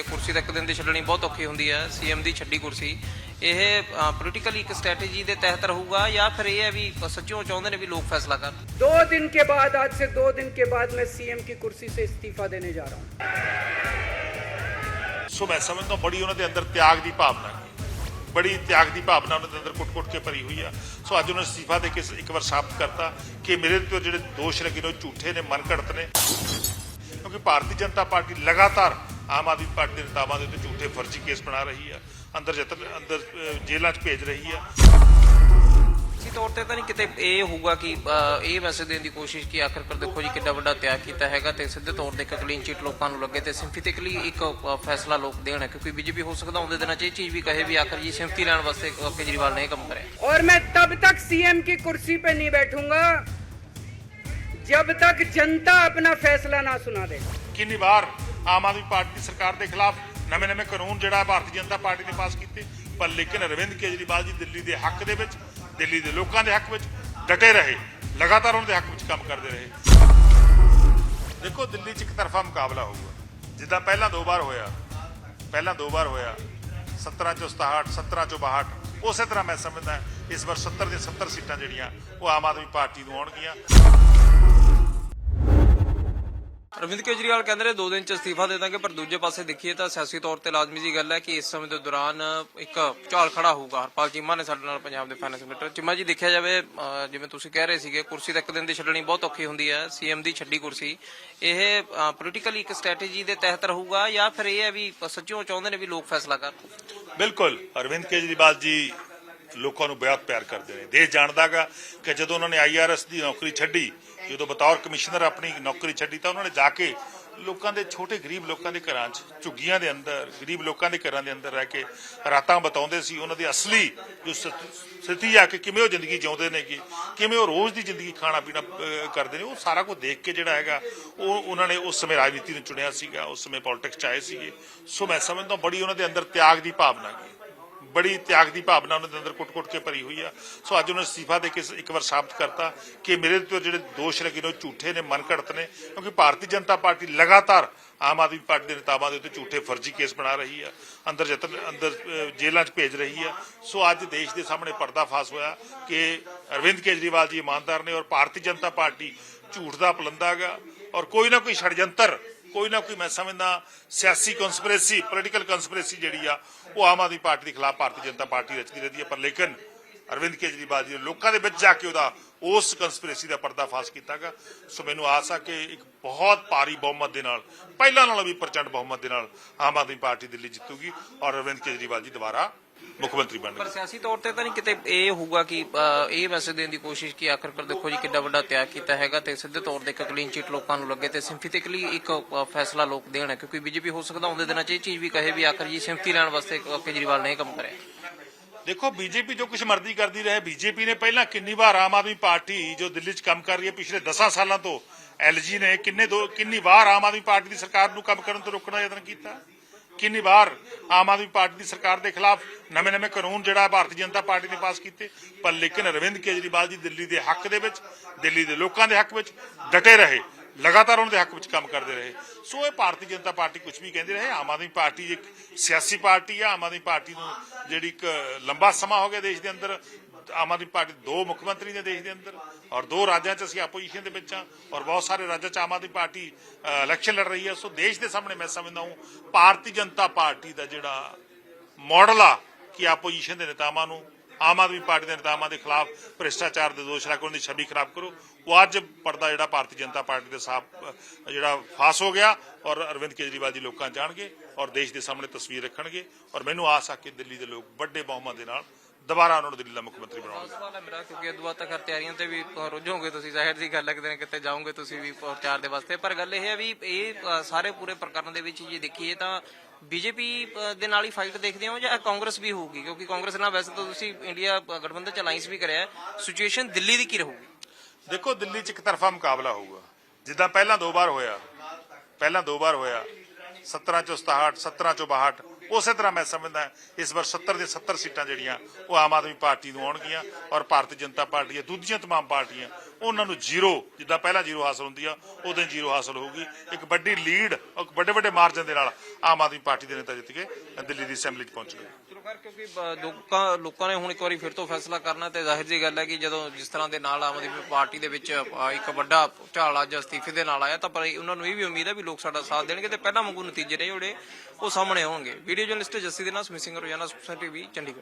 ਸੀਗੇ ਕੁਰਸੀ ਤਾਂ ਇੱਕ ਦਿਨ ਦੀ ਛੱਡਣੀ ਬਹੁਤ ਔਖੀ ਹੁੰਦੀ ਹੈ ਸੀਐਮ ਦੀ ਛੱਡੀ ਕੁਰਸੀ ਇਹ ਪੋਲੀਟੀਕਲੀ ਇੱਕ ਸਟ੍ਰੈਟਜੀ ਦੇ ਤਹਿਤ ਰਹੂਗਾ ਜਾਂ ਫਿਰ ਇਹ ਹੈ ਵੀ ਸੱਚੋਂ ਚਾਹੁੰਦੇ ਨੇ ਵੀ ਲੋਕ ਫੈਸਲਾ ਕਰਨ दो दिन के बाद आज से दो दिन के बाद मैं सीएम की कुर्सी से इस्तीफा देने जा रहा हूं ਸੋ ਮੈਂ ਸਮਝਦਾ ਬੜੀ ਉਹਨਾਂ ਦੇ ਅੰਦਰ ਤਿਆਗ ਦੀ ਭਾਵਨਾ ਹੈ ਬੜੀ ਤਿਆਗ ਦੀ ਭਾਵਨਾ ਉਹਨਾਂ ਦੇ ਅੰਦਰ ਕੁੱਟ-ਕੁੱਟ ਕੇ ਭਰੀ ਹੋਈ ਆ ਸੋ ਅੱਜ ਉਹਨਾਂ ਨੇ ਅਸਤੀਫਾ ਦੇ ਕੇ ਇੱਕ ਵਾਰ ਸਾਬਤ ਕਰਤਾ ਕਿ ਮੇਰੇ ਤੇ ਜਿਹੜੇ ਦੋਸ਼ ਲੱਗੇ ਨੇ ਉਹ ਝੂਠੇ ਨੇ ਮਨ ਘੜਤ ਨੇ ਕਿਉਂਕਿ ਭਾਰਤੀ ਜਨਤਾ ਪਾਰਟੀ ਲਗਾਤਾਰ ਆਮ ਆਦਮੀ ਪਾਰਟੀ ਦੇ ਨੇਤਾਵਾਂ ਦੇ ਉੱਤੇ ਝੂਠੇ ਫਰਜ਼ੀ ਕੇਸ ਬਣਾ ਰਹੀ ਆ ਅੰਦਰ ਜਤਨ ਅੰਦਰ ਅਹ, ਜੇਲ੍ਹਾਂ 'ਚ ਭੇਜ ਰਹੀ ਆ ਇਸੇ ਤੌਰ ਤੇ ਤਾਂ ਨਹੀਂ ਕਿਤੇ ਇਹ ਹੋਊਗਾ ਕਿ ਅ, ਇਹ ਮੈਸੇਜ ਦੇਣ ਦੀ ਕੋਸ਼ਿਸ਼ ਕੀ ਆਖਰਕਾਰ ਦੇਖੋ ਜੀ ਕਿੰਨਾ ਵੱਡਾ ਤਿਆਗ ਕੀਤਾ ਹੈਗਾ ਤੇ ਸਿੱਧੇ ਤੌਰ ਤੇ ਇੱਕ ਕਲੀਨ ਚੀਟ ਲੋਕਾਂ ਨੂੰ ਲੱਗੇ ਤੇ ਸਿੰਪਥੈਟਿਕਲੀ ਇੱਕ ਅ, ਫੈਸਲਾ ਲੋਕ ਦੇਣ ਕਿਉਂਕਿ ਬੀਜੇਪੀ ਹੋ ਸਕਦਾ ਆਉਂਦੇ ਦਿਨਾਂ 'ਚ ਇਹ ਚੀਜ਼ ਵੀ ਕਹੇ ਵੀ ਆਖਰ ਜੀ ਸਿੰਪਥੀ ਲੈਣ ਵਾਸਤੇ ਅ, ਕੇਜਰੀਵਾਲ ਨੇ ਇਹ ਕੰਮ ਕਰਿਆ और मैं तब तक सीएम की कुर्सी पे नहीं बैठूंगा जब तक जनता अपना फैसला ना सुना दे ਕਿੰਨੀ ਵਾਰ ਆਮ ਆਦਮੀ ਪਾਰਟੀ ਦੀ ਸਰਕਾਰ ਦੇ ਖਿਲਾਫ ਨਵੇਂ-ਨਵੇਂ ਕਾਨੂੰਨ ਜਿਹੜਾ ਭਾਰਤੀ ਜਨਤਾ ਪਾਰਟੀ ਨੇ ਪਾਸ ਕੀਤੇ। ਪਰ ਲੇਕਿਨ ਅਰਵਿੰਦ ਕੇਜਰੀਵਾਲ ਜੀ ਦਿੱਲੀ ਦੇ ਹੱਕ ਦੇ ਵਿੱਚ, ਦਿੱਲੀ ਦੇ ਲੋਕਾਂ ਦੇ ਹੱਕ ਵਿੱਚ ਡਟੇ ਰਹੇ। ਲਗਾਤਾਰ ਉਹਨਾਂ ਦੇ ਹੱਕ ਵਿੱਚ ਕੰਮ ਕਰਦੇ ਰਹੇ। ਦੇਖੋ, ਦਿੱਲੀ 'ਚ ਇੱਕ ਤਰਫਾ ਮੁਕਾਬਲਾ ਹੋਊਗਾ। ਜਿੱਦਾਂ ਪਹਿਲਾਂ ਦੋ ਵਾਰ ਹੋਇਆ, ਪਹਿਲਾਂ ਦੋ ਵਾਰ ਹੋਇਆ 17 ਚੋਂ 67 17 ਚੋਂ 62 ਉਸੇ ਤਰ੍ਹਾਂ ਮੈਂ ਸਮਝਦਾ ਇਸ ਵਾਰ 70 ਦੇ 70 ਸੀਟਾਂ ਜਿਹੜੀਆਂ, ਉਹ ਆਮ ਆਦਮੀ ਪਾਰਟੀ ਨੂੰ ਆਉਣਗੀਆਂ। ਅਰਵਿੰਦ ਕੇਜਰੀਵਾਲ ਕਹਿੰਦੇ ਨੇ ਦੋ ਦਿਨ ਚ ਅਸਤੀਫਾ ਦੇ ਦਾਂਗੇ, ਪਰ ਦੂਜੇ ਪਾਸੇ ਦੇਖੀਏ ਤਾਂ ਸਿਆਸੀ ਤੌਰ ਤੇ ਲਾਜ਼ਮੀ ਜੀ ਗੱਲ ਹੈ ਕਿ ਇਸ ਸਮੇਂ ਦੇ ਦੌਰਾਨ ਇੱਕ ਝਾਲ ਖੜਾ ਹੋਊਗਾ। ਹਰਪਾਲ ਚੀਮਾ ਨੇ ਸਾਡੇ ਨਾਲ ਪੰਜਾਬ ਦੇ ਫਾਈਨੈਂਸ ਮਿਨਿਸਟਰ ਚੀਮਾ ਜੀ, ਦੇਖਿਆ ਜਾਵੇ ਜਿਵੇਂ ਤੁਸੀਂ ਕਹਿ ਰਹੇ ਸੀਗੇ, ਕੁਰਸੀ ਤਾਂ ਦਿਨ ਦੀ ਛੱਡਣੀ ਬਹੁਤ ਔਖੀ ਹੁੰਦੀ ਹੈ। ਸੀਐਮ ਦੀ ਛੱਡੀ ਕੁਰਸੀ। ਇਹ ਪੋਲੀਟੀਕਲੀ ਇੱਕ ਸਟ੍ਰੈਟਜੀ ਦੇ ਤਹਿਤ ਰਹੂਗਾ ਜਾਂ ਫਿਰ ਇਹ ਹੈ ਵੀ ਸੱਚੋਂ ਚਾਹੁੰਦੇ ਨੇ ਵੀ ਲੋਕ ਫੈਸਲਾ ਕਰਨ? ਬਿਲਕੁਲ। ਅਰਵਿੰਦ ਕੇਜਰੀਵਾਲ ਜੀ ਲੋਕਾਂ ਨੂੰ ਬਹੁਤ ਪਿਆਰ ਕਰਦੇ ਨੇ। ਦੇਸ਼ ਜਾਣਦਾਗਾ ਕਿ ਜਦੋਂ ਉਹਨਾਂ ਨੇ ਆਈਆਰਐਸ ਦੀ ਨੌਕਰੀ ਛੱਡੀ, ਜਦੋਂ ਬਤੌਰ ਕਮਿਸ਼ਨਰ ਆਪਣੀ ਨੌਕਰੀ ਛੱਡੀ, ਤਾਂ ਉਹਨਾਂ ਨੇ ਜਾ ਕੇ ਲੋਕਾਂ ਦੇ ਛੋਟੇ ਗਰੀਬ ਲੋਕਾਂ ਦੇ ਘਰਾਂ 'ਚ, ਝੁੱਗੀਆਂ ਦੇ ਅੰਦਰ, ਗਰੀਬ ਲੋਕਾਂ ਦੇ ਘਰਾਂ ਦੇ ਅੰਦਰ ਰਹਿ ਕੇ ਰਾਤਾਂ ਬਤਾਉਂਦੇ ਸੀ। ਉਹਨਾਂ ਦੀ ਅਸਲੀ ਜੋ ਸਥ- ਸਥਿਤੀ ਆ ਕਿ ਕਿਵੇਂ ਉਹ ਜ਼ਿੰਦਗੀ ਜਿਉਂਦੇ ਨੇ ਕਿ ਕਿਵੇਂ ਉਹ ਰੋਜ਼ ਦੀ ਜ਼ਿੰਦਗੀ ਖਾਣਾ ਪੀਣਾ ਕਰਦੇ ਨੇ, ਉਹ ਸਾਰਾ ਕੁਝ ਦੇਖ ਕੇ ਜਿਹੜਾ ਹੈਗਾ, ਉਹ ਉਹਨਾਂ ਨੇ ਉਸ ਸਮੇਂ ਰਾਜਨੀਤੀ ਨੂੰ ਚੁਣਿਆ ਸੀਗਾ, ਉਸ ਸਮੇਂ ਪੋਲਿਟਿਕਸ 'ਚ ਆਏ ਸੀਗੇ। ਸੋ ਮੈਂ ਸਮਝਦਾ ਬੜੀ ਉਹਨਾਂ ਦੇ ਅੰਦਰ ਤਿਆਗ ਦੀ ਭਾਵਨਾ ਹੈ। ਬੜੀ ਤਿਆਗ ਦੀ ਭਾਵਨਾ ਉਹਨਾਂ ਦੇ ਅੰਦਰ ਕੁੱਟ-ਕੁੱਟ ਕੇ ਭਰੀ ਹੋਈ ਆ। ਸੋ ਅੱਜ ਉਹਨਾਂ ਅਸਤੀਫਾ ਦੇ ਕੇ ਇੱਕ ਵਾਰ ਸਾਬਤ ਕਰਤਾ ਕਿ ਮੇਰੇ ਤੇ ਜਿਹੜੇ ਦੋਸ਼ ਲੱਗੇ ਨੇ ਉਹ ਝੂਠੇ ਨੇ ਮਨ ਘੜਤ ਨੇ ਕਿਉਂਕਿ ਭਾਰਤੀ ਜਨਤਾ ਪਾਰਟੀ ਲਗਾਤਾਰ ਆਮ ਆਦਮੀ ਪਾਰਟੀ ਦੇ ਨੇਤਾਵਾਂ ਦੇ ਉੱਤੇ ਝੂਠੇ ਫਰਜ਼ੀ ਕੇਸ ਬਣਾ ਰਹੀ ਆ ਅੰਦਰ ਜਤਨ ਅੰਦਰ ਅਹ, ਜੇਲ੍ਹਾਂ 'ਚ ਭੇਜ ਰਹੀ ਆ। ਸੋ ਅੱਜ ਦੇਸ਼ ਦੇ ਸਾਹਮਣੇ ਪਰਦਾਫਾਸ਼ ਹੋਇਆ ਕਿ ਅਰਵਿੰਦ ਕੇਜਰੀਵਾਲ ਜੀ ਇਮਾਨਦਾਰ ਨੇ ਔਰ ਭਾਰਤੀ ਜਨਤਾ ਪਾਰਟੀ ਝੂਠ ਦਾ ਪਲੰਦਾਗਾ ਔਰ ਕੋਈ ਨਾ ਕੋਈ ષਡਯੰਤਰ ਕੋਈ ਨਾ ਕੋਈ ਮੈਂ ਸਮਝਦਾ ਸਿਆਸੀ ਕਨਸਪੀਰੇਸੀ ਪੋਲੀਟੀਕਲ ਕਨਸਪੀਰੇਸੀ ਜਿਹੜੀ ਆ, ਉਹ ਆਮ ਆਦਮੀ ਪਾਰਟੀ ਦੇ ਖਿਲਾਫ ਭਾਰਤੀ ਜਨਤਾ ਪਾਰਟੀ ਰਚਦੀ ਰਹਦੀ ਹੈ ਪਰ ਲੇਕਿਨ ਅਰਵਿੰਦ ਕੇਜਰੀਵਾਲ ਜੀ ਨੇ ਲੋਕਾਂ ਦੇ ਵਿੱਚ ਜਾ ਕੇ ਉਹਦਾ ਉਸ ਕਨਸਪੀਰੇਸੀ ਦਾ ਪਰਦਾਫਾਸ਼ ਕੀਤਾਗਾ। ਸੋ ਮੈਨੂੰ ਆਸ ਆ ਕਿ ਇੱਕ ਬਹੁਤ ਭਾਰੀ ਬਹੁਮਤ ਦੇ ਨਾਲ, ਪਹਿਲਾਂ ਨਾਲੋਂ ਵੀ ਪ੍ਰਚੰਡ ਬਹੁਮਤ ਦੇ ਨਾਲ ਆਮ ਆਦਮੀ ਪਾਰਟੀ ਦਿੱਲੀ ਜਿੱਤੂਗੀ ਔਰ ਅਰਵਿੰਦ ਕੇਜਰੀਵਾਲ ਜੀ ਦੁਬਾਰਾ ਮੁੱਖ ਮੰਤਰੀ ਪਰ ਬਣਨਗੇ ਸਿਆਸੀ ਤੌਰ ਤੇ ਤਾਂ ਨਹੀਂ ਕਿਤੇ ਇਹ ਹੋਊਗਾ ਕਿ ਇਹ ਮੈਸੇਜ ਦੇਣ ਦੀ ਕੋਸ਼ਿਸ਼ ਕੀ ਆਖਰਕਾਰ ਦੇਖੋ ਜੀ ਕਿੰਨਾ ਵੱਡਾ ਤਿਆਗ ਕੀਤਾ ਹੈਗਾ ਤੇ ਸਿੱਧੇ ਤੌਰ ਤੇ ਇੱਕ ਕਲੀਨ ਚੀਟ ਲੋਕਾਂ ਨੂੰ ਲੱਗੇ ਤੇ ਸਿੰਪਥੈਟਿਕਲੀ ਇੱਕ ਫੈਸਲਾ ਲੋਕ ਦੇਣ ਕਿਉਂਕਿ ਬੀਜੇਪੀ ਹੋ ਸਕਦਾ ਆਉਂਦੇ ਦਿਨਾਂ 'ਚ ਇਹ ਚੀਜ਼ ਵੀ ਕਹੇ ਵੀ ਆਖਰ ਜੀ ਸਿੰਪਥੀ ਲੈਣ ਵਾਸਤੇ ਕੇਜਰੀਵਾਲ ਨੇ ਇਹ ਕੰਮ ਕਰਿਆ। ਦੇਖੋ ਬੀਜੇਪੀ ਜੋ ਕੁਝ ਮਰਜ਼ੀ ਕਰਦੀ ਰਹੇ ਬੀਜੇਪੀ ਨੇ ਪਹਿਲਾਂ ਕਿੰਨੀ ਵਾਰ ਆਮ ਆਦਮੀ ਪਾਰਟੀ ਜੋ ਦਿੱਲੀ 'ਚ ਕੰਮ ਕਰ ਰਹੀ ਹੈ ਪਿਛਲੇ 10 ਸਾਲਾਂ ਤੋਂ ਐਲਜੀ ਨੇ ਕਿੰਨੇ ਦੋ ਕਿੰਨੀ ਵਾਰ ਆਮ ਆਦਮੀ ਪਾਰਟੀ ਦੀ ਸਰਕਾਰ ਨੂੰ ਕੰਮ ਕਰਨ ਤੋਂ ਰੋਕਣ ਦਾ ਯਤਨ ਕੀਤਾ? ਕਿੰਨੀ ਵਾਰ ਆਮ ਆਦਮੀ ਪਾਰਟੀ ਦੀ ਸਰਕਾਰ ਦੇ ਖਿਲਾਫ ਨਵੇਂ-ਨਵੇਂ ਕਾਨੂੰਨ ਜਿਹੜਾ ਭਾਰਤੀ ਜਨਤਾ ਪਾਰਟੀ ਨੇ ਪਾਸ ਕੀਤੇ, ਪਰ ਲੇਕਿਨ ਅਰਵਿੰਦ ਕੇਜਰੀਵਾਲ ਜੀ ਦਿੱਲੀ ਦੇ ਹੱਕ ਦੇ ਵਿੱਚ, ਦਿੱਲੀ ਦੇ ਲੋਕਾਂ ਦੇ ਹੱਕ ਵਿੱਚ ਡਟੇ ਰਹੇ, ਲਗਾਤਾਰ ਉਹਨਾਂ ਦੇ ਹੱਕ ਵਿੱਚ ਕੰਮ ਕਰਦੇ ਰਹੇ। ਸੋ ਇਹ ਭਾਰਤੀ ਜਨਤਾ ਪਾਰਟੀ ਕੁਝ ਵੀ ਕਹਿੰਦੇ ਰਹੇ, ਆਮ ਆਦਮੀ ਪਾਰਟੀ ਇੱਕ ਸਿਆਸੀ ਪਾਰਟੀ ਆ, ਆਮ ਆਦਮੀ ਪਾਰਟੀ ਨੂੰ ਜਿਹੜੀ ਇੱਕ ਲੰਬਾ ਸਮਾਂ ਹੋ ਗਿਆ ਦੇਸ਼ ਦੇ ਅੰਦਰ ਆਮ ਆਦਮੀ ਪਾਰਟੀ ਦੋ ਮੁੱਖ ਮੰਤਰੀ ਨੇ ਦੇਸ਼ ਦੇ ਅੰਦਰ ਔਰ ਦੋ ਰਾਜਾਂ 'ਚ ਅਸੀਂ ਆਪੋਜੀਸ਼ਨ ਦੇ ਵਿੱਚ ਆ ਔਰ ਬਹੁਤ ਸਾਰੇ ਰਾਜਾਂ 'ਚ ਆਮ ਆਦਮੀ ਪਾਰਟੀ ਇਲੈਕਸ਼ਨ ਲੜ ਰਹੀ ਹੈ। ਸੋ ਦੇਸ਼ ਦੇ ਸਾਹਮਣੇ ਮੈਂ ਸਮਝਦਾ ਹਾਂ ਭਾਰਤੀ ਜਨਤਾ ਪਾਰਟੀ ਦਾ ਜਿਹੜਾ ਮਾਡਲ ਆ ਕਿ ਆਪੋਜੀਸ਼ਨ ਦੇ ਨੇਤਾਵਾਂ ਨੂੰ, ਆਮ ਆਦਮੀ ਪਾਰਟੀ ਦੇ ਨੇਤਾਵਾਂ ਦੇ ਖਿਲਾਫ ਭ੍ਰਿਸ਼ਟਾਚਾਰ ਦੇ ਦੋਸ਼ ਲਾ ਕੇ ਉਹਨਾਂ ਦੀ ਛਵੀ ਖਰਾਬ ਕਰੋ। ਉਹ ਅੱਜ ਪਰਦਾ ਜਿਹੜਾ ਭਾਰਤੀ ਜਨਤਾ ਪਾਰਟੀ ਦੇ ਸਾਹਬ ਜਿਹੜਾ ਫਾਸ ਹੋ ਗਿਆ ਔਰ ਅਰਵਿੰਦ ਕੇਜਰੀਵਾਲ ਜੀ ਲੋਕਾਂ ਜਾਣਗੇ ਔਰ ਦੇਸ਼ ਦੇ ਸਾਹਮਣੇ ਤਸਵੀਰ ਰੱਖਣਗੇ ਔਰ ਮੈਨੂੰ ਆਸ ਆ ਕਿ ਦਿੱਲੀ ਦੇ ਲੋਕ ਵੱਡੇ ਬਹੁਮਤ ਦੇ ਨਾਲ ਦੁਬਾਰਾ ਉਹਨਾਂ ਨੂੰ ਦਿੱਲੀ ਦਾ ਮੁੱਖ ਮੰਤਰੀ ਬਣਾਉਣਗੇ ਸਵਾਲ ਹੈ ਮੇਰਾ ਕਿਉਂਕਿ ਅਦੋਂ ਬਾਅਦ ਤੱਕ ਤਿਆਰੀਆਂ ਤੇ ਵੀ ਰੁੱਝੋਗੇ ਤੁਸੀਂ ਜ਼ਾਹਿਰ ਦੀ ਗੱਲ ਕਿਤੇ ਨਾ ਕਿਤੇ ਜਾਓਗੇ ਤੁਸੀਂ ਵੀ ਪ੍ਰਚਾਰ ਦੇ ਵਾਸਤੇ। ਪਰ ਗੱਲ ਇਹ ਹੈ ਵੀ ਇਹ ਸਾਰੇ ਪੂਰੇ ਪ੍ਰਕਰਨ ਦੇ ਵਿੱਚ ਜੇ ਦੇਖੀਏ ਤਾਂ ਬੀਜੇਪੀ ਦੇ ਨਾਲ ਹੀ ਫਾਈਟ ਦੇਖਦੇ ਹੋ ਜਾਂ ਕਾਂਗਰਸ ਵੀ ਹੋਊਗੀ? ਕਿਉਂਕਿ ਕਾਂਗਰਸ ਨਾਲ ਵੈਸੇ ਤਾਂ ਤੁਸੀਂ ਇੰਡੀਆ ਗਠਬੰਧਨ ਚ ਅਲਾਈਅੰਸ ਵੀ ਕਰਿਆ ਸਿਚੁਏਸ਼ਨ ਦਿੱਲੀ ਦੀ ਕੀ ਰਹੂਗੀ? ਦੇਖੋ ਦਿੱਲੀ 'ਚ ਇੱਕ ਤਰਫਾ ਮੁਕਾਬਲਾ ਹੋਊਗਾ। ਜਿੱਦਾਂ ਪਹਿਲਾਂ ਦੋ ਵਾਰ ਹੋਇਆ ਪਹਿਲਾਂ ਦੋ ਵਾਰ ਹੋਇਆ 17 ਚੋਂ 67 17 ਚੋਂ 62 ਉਸੇ ਤਰ੍ਹਾਂ ਮੈਂ ਸਮਝਦਾ ਇਸ ਵਾਰ 70 ਦੇ 70 ਸੀਟਾਂ ਜਿਹੜੀਆਂ ਉਹ ਆਮ ਆਦਮੀ ਪਾਰਟੀ ਨੂੰ ਆਉਣਗੀਆਂ ਔਰ ਭਾਰਤੀ ਜਨਤਾ ਪਾਰਟੀ ਦੀਆਂ ਦੂਜੀਆਂ तमाम ਪਾਰਟੀਆਂ ਉਹਨਾਂ ਨੂੰ ਜ਼ੀਰੋ ਜਿੱਦਾਂ ਪਹਿਲਾਂ ਜ਼ੀਰੋ ਹਾਸਲ ਹੁੰਦੀ ਆ ਉਦੋਂ ਜ਼ੀਰੋ ਹਾਸਲ ਹੋਊਗੀ ਇੱਕ ਵੱਡੀ ਲੀਡ ਇੱਕ ਵੱਡੇ ਵੱਡੇ ਮਾਰਜਨ ਦੇ ਨਾਲ ਆਮ ਆਦਮੀ ਪਾਰਟੀ ਦੇ ਨੇਤਾ ਜਿੱਤ ਕੇ ਦਿੱਲੀ ਦੀ ਅਸੈਂਬਲੀ 'ਚ ਪਹੁੰਚਣਗੇ ਚਲੋ ਕਿਉਂਕਿ ਬ- ਲੋਕਾਂ ਲੋਕਾਂ ਨੇ ਹੁਣ ਇੱਕ ਵਾਰੀ ਫਿਰ ਤੋਂ ਫੈਸਲਾ ਕਰਨਾ ਤੇ ਜ਼ਾਹਿਰ ਜੀ ਗੱਲ ਹੈ ਕਿ ਜਦੋਂ ਜਿਸ ਤਰ੍ਹਾਂ ਦੇ ਨਾਲ ਆਮ ਆਦਮੀ ਪਾਰਟੀ ਦੇ ਵਿੱਚ ਅ, ਇੱਕ ਵੱਡਾ ਝਾਲ ਅੱਜ ਅਸਤੀਫੇ ਦੇ ਨਾਲ ਆਇਆ ਤਾਂ ਪਰ ਉਹਨਾਂ ਨੂੰ ਇਹ ਵੀ ਉਮੀਦ ਹੈ ਵੀ ਲੋਕ ਸਾਡਾ ਸਾਥ ਦੇਣਗੇ ਤੇ ਪਹਿਲਾਂ ਵਾਂਗੂ ਨਤੀਜੇ ਨੇ ਜਿਹੜੇ ਉਹ ਸਾਹਮਣੇ ਆਉਣਗੇ। ਵੀਡੀਓ ਜਰਨਲਿਸਟ ਜੱਸੀ ਦੇ ਨਾਲ ਸਮਿਸਿੰਗ ਰੋਜ਼ਾਨਾ ਸੁਪਰ ਟੀਵੀ ਚੰਡੀਗੜ੍ਹ।